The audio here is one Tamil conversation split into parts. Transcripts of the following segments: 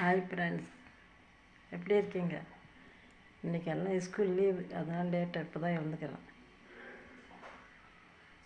ஹாய் ஃப்ரெண்ட்ஸ் எப்படி இருக்கீங்க? இன்றைக்கி எல்லாம் ஸ்கூல் லீவு அதனால் லேட்டாக இப்போ தான் எழுந்துக்கிறேன்.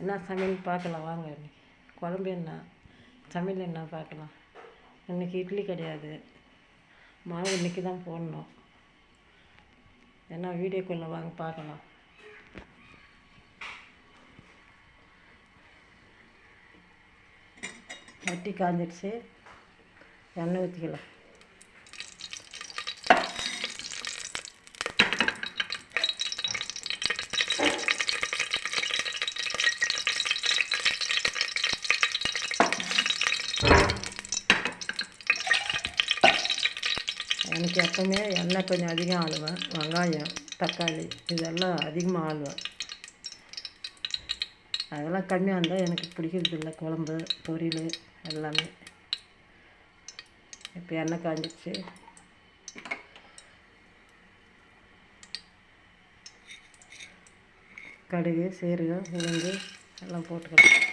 என்ன சமையல் பார்க்கலாம் வாங்க இன்னைக்கு. குழம்பு என்ன? சமையல் என்ன பார்க்கலாம்? இன்றைக்கி இட்லி கிடையாது. மாவு இன்றைக்கி தான் போடணும். என்ன வீடியோக்குள்ளே வாங்க பார்க்கலாம். வட்டி காஞ்சிடுச்சு. எண்ணெய் ஊற்றிக்கலாம் எனக்கு எப்பவுமே எண்ணெய் கொஞ்சம் அதிகம் ஆளுவேன். வெங்காயம் தக்காளி இதெல்லாம் அதிகமாக ஆளுவேன். அதெல்லாம் கம்மியாக இருந்தால் எனக்கு பிடிக்கிறது இல்லை குழம்பு பொரியல் எல்லாமே. இப்போ எண்ணெய் காஞ்சிச்சு கடுகு சீரகம் உளுந்து எல்லாம் போட்டுக்கலாம்.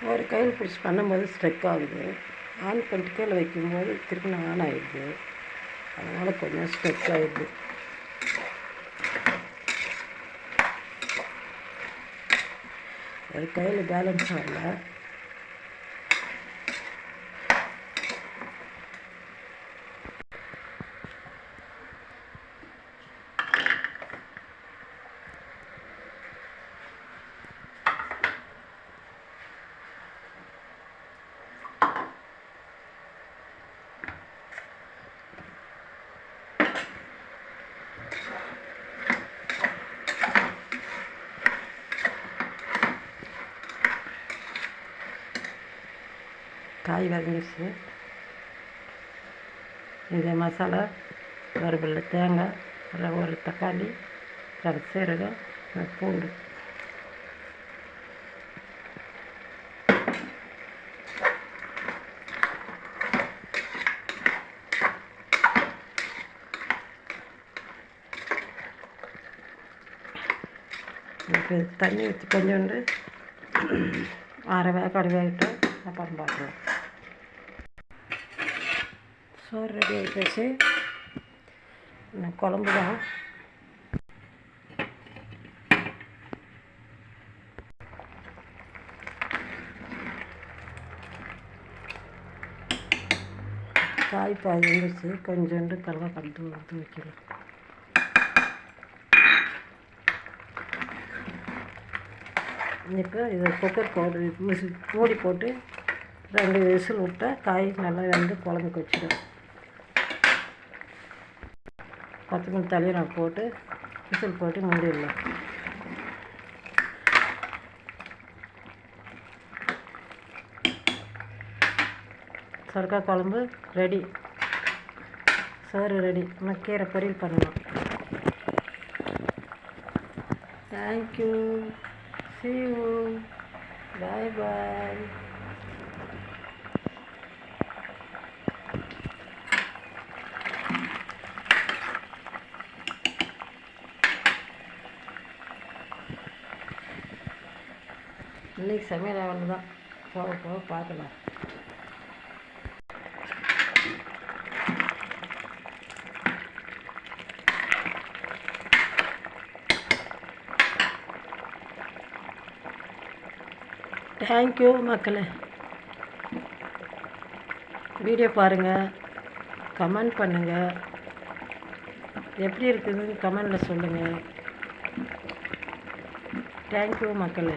ஒரு கையில் பிடிச்சி பண்ணும்போது ஸ்ட்ரெக் ஆகுது. ஆன் பண்ணிட்டு கீழே வைக்கும்போது திருப்பி ஆன் ஆகிடுது அதனால் கொஞ்சம் ஸ்ட்ரெக் ஆகிடுது ஒரு கையில் பேலன்ஸ் வரல காய் வதங்கிடுச்சு இது மசாலா கருவேப்பிலை தேங்காய் அப்புறம் ஒரு தக்காளி ரெண்டு சீரகம் பூண்டு. தண்ணி ஊற்றி கொஞ்சோண்டு அரை வேக வேகட்டும் அப்புறம் பார்க்குறோம் சோறு ரெடி ஆகிப்போச்சு நான் குழம்பு தான். காய் பாதி வந்துருச்சு. கொஞ்சோண்டு கடலை கலந்து ஊற்றி வைக்கலாம். இப்போ இதை குக்கர் போட்டு மூடி போட்டு ரெண்டு விசில் விட்டால் காய் நல்லா வந்து குழம்புக்கு வச்சிடும். கொத்தமல்லி தலையை நான் போட்டு விசில் போட்டு மூடிடலாம். சொரக்காய் குழம்பு ரெடி சோறு ரெடி இன்னும் கீரை பொரியல் பண்ணணும். Thank you see you bye bye இன்னைக்கு சமையல் அவ்வளோ தான். போக போக பார்க்கலாம். தேங்க்யூ மக்களே. வீடியோ பாருங்கள் கமெண்ட் பண்ணுங்கள் எப்படி இருக்குதுன்னு கமெண்டில் சொல்லுங்கள் தேங்க்யூ மக்களே.